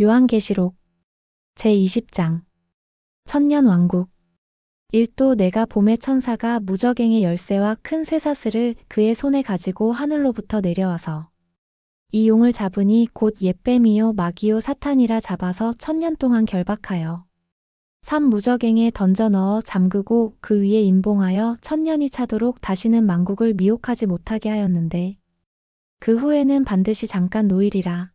요한계시록 제20장 천년왕국 1도 내가 봄의 천사가 무적행의 열쇠와 큰 쇠사슬을 그의 손에 가지고 하늘로부터 내려와서 이 용을 잡으니 곧 옛뱀이요 마귀요 사탄이라 잡아서 천년 동안 결박하여 삼 무적행에 던져 넣어 잠그고 그 위에 임봉하여 천년이 차도록 다시는 만국을 미혹하지 못하게 하였는데 그 후에는 반드시 잠깐 노일이라.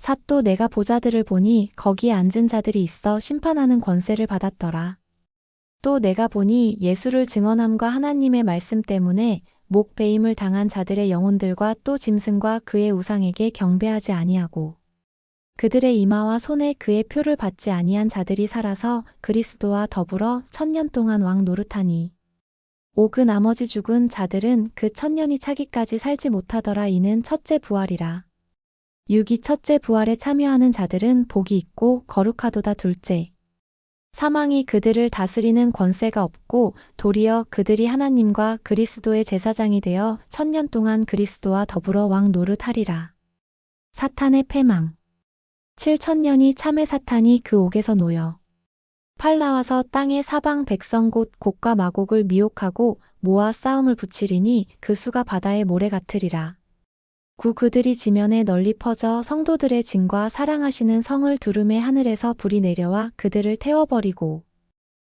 삿도 내가 보자들을 보니 거기에 앉은 자들이 있어 심판하는 권세를 받았더라. 또 내가 보니 예수를 증언함과 하나님의 말씀 때문에 목 베임을 당한 자들의 영혼들과 또 짐승과 그의 우상에게 경배하지 아니하고 그들의 이마와 손에 그의 표를 받지 아니한 자들이 살아서 그리스도와 더불어 천년 동안 왕 노릇하니 오그 나머지 죽은 자들은 그 천년이 차기까지 살지 못하더라 이는 첫째 부활이라. 육이 첫째 부활에 참여하는 자들은 복이 있고 거룩하도다 둘째. 사망이 그들을 다스리는 권세가 없고 도리어 그들이 하나님과 그리스도의 제사장이 되어 천년 동안 그리스도와 더불어 왕 노릇하리라. 사탄의 패망. 7천년이 참의 사탄이 그 옥에서 놓여. 팔 나와서 땅의 사방 백성 곧 곡과 마곡을 미혹하고 모아 싸움을 붙이리니 그 수가 바다의 모래 같으리라. 구 그들이 지면에 널리 퍼져 성도들의 진과 사랑하시는 성을 두름에 하늘에서 불이 내려와 그들을 태워버리고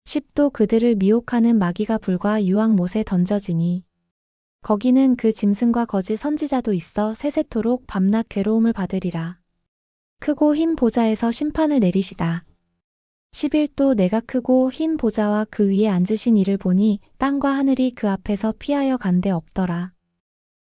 십도 그들을 미혹하는 마귀가 불과 유황 못에 던져지니 거기는 그 짐승과 거짓 선지자도 있어 세세토록 밤낮 괴로움을 받으리라. 크고 흰 보좌에서 심판을 내리시다. 11도 내가 크고 흰 보좌와 그 위에 앉으신 이를 보니 땅과 하늘이 그 앞에서 피하여 간데 없더라.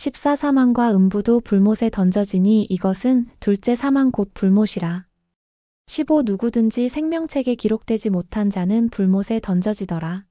14 사망과 음부도 불못에 던져지니 이것은 둘째 사망 곧 불못이라. 15 누구든지 생명책에 기록되지 못한 자는 불못에 던져지더라.